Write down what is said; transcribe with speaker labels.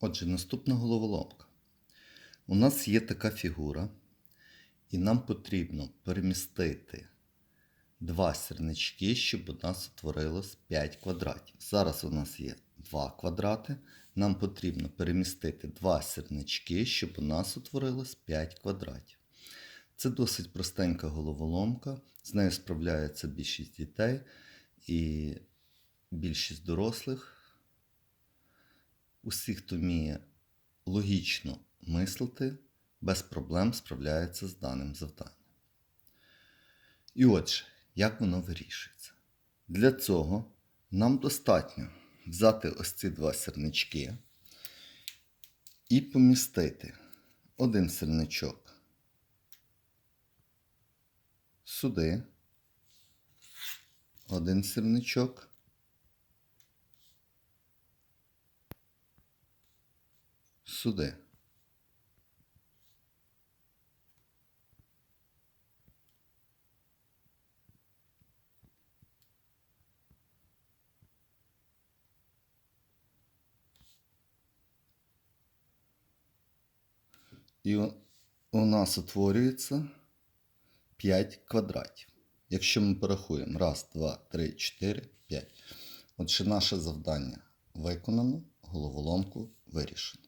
Speaker 1: Отже, наступна головоломка. У нас є така фігура, і нам потрібно перемістити два сірнички, щоб у нас утворилось 5 квадратів. Зараз у нас є 2 квадрати. Нам потрібно перемістити два сірнички, щоб у нас утворилось 5 квадратів. Це досить простенька головоломка. З нею справляється більшість дітей і більшість дорослих. Усі, хто вміє логічно мислити, без проблем справляється з даним завданням. І отже, як воно вирішується? Для цього нам достатньо взяти ось ці два сірнички і помістити один сірничок сюди, один сірничок сюди. І у- нас утворюється 5 квадратів. Якщо ми порахуємо раз, два, три, чотири, п'ять. Отже, наше завдання виконано, головоломку вирішено.